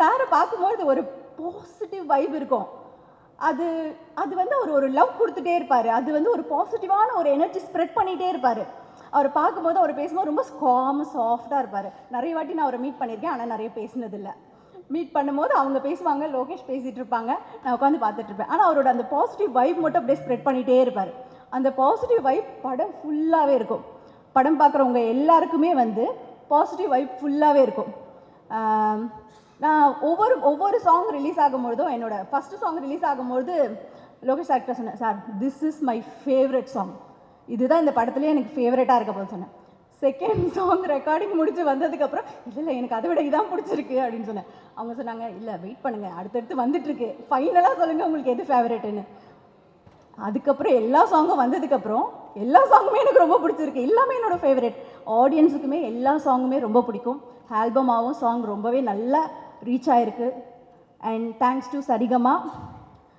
சாரை பார்க்கும்போது ஒரு பாசிட்டிவ் வைப் இருக்கும். அது அது வந்து அவர் ஒரு லவ் கொடுத்துட்டே இருப்பார். அது வந்து ஒரு பாசிட்டிவான ஒரு எனர்ஜி ஸ்ப்ரெட் பண்ணிகிட்டே இருப்பார். அவர் பார்க்கும்போது அவர் பேசும்போது ரொம்ப ஸ்காம் சாஃப்டாக இருப்பார். நிறைய வாட்டி நான் அவரை மீட் பண்ணியிருக்கேன் ஆனால் நிறைய பேசினதில்லை. மீட் பண்ணும்போது அவங்க பேசுவாங்க லோகேஷ் பேசிகிட்டு இருப்பாங்க. நான் உட்காந்து பார்த்துட்டு இருப்பேன். ஆனால் அவரோட அந்த பாசிட்டிவ் வைப் மட்டும் அப்படியே ஸ்ப்ரெட் பண்ணிகிட்டே இருப்பார். அந்த பாசிட்டிவ் வைப் படம் ஃபுல்லாகவே இருக்கும். படம் பார்க்குறவங்க எல்லாருக்குமே வந்து பாசிட்டிவ் வைப் ஃபுல்லாகவே இருக்கும். நான் ஒவ்வொரு ஒவ்வொரு சாங் ரிலீஸ் ஆகும்பொழுதும் என்னோட ஃபஸ்ட்டு சாங் ரிலீஸ் ஆகும்பொழுது லோகேஷ் சார்கிட்ட சொன்னேன் sir this is my favourite song இதுதான் இந்த படத்துலேயே எனக்கு ஃபேவரட்டாக இருக்க போது சொன்னேன். செகண்ட் சாங் ரெக்கார்டிங் முடிச்சு வந்ததுக்கப்புறம் இல்லை இல்லை எனக்கு அதை விட இதான் பிடிச்சிருக்கு அப்படின்னு சொன்னேன். அவங்க சொன்னாங்க இல்லை வெயிட் பண்ணுங்கள் அடுத்தடுத்து வந்துட்டுருக்கு. ஃபைனலாக சொல்லுங்கள் உங்களுக்கு எது ஃபேவரட்டுன்னு அதுக்கப்புறம் எல்லா சாங்கும் வந்ததுக்கப்புறம் எல்லா சாங்குமே எனக்கு ரொம்ப பிடிச்சிருக்கு. எல்லாமே என்னோட ஃபேவரட் ஆடியன்ஸுக்குமே எல்லா சாங்குமே ரொம்ப பிடிக்கும். ஆல்பமாகவும் சாங் ரொம்பவே நல்லா ரீச் ஆயிருக்கு. And thanks to Saregama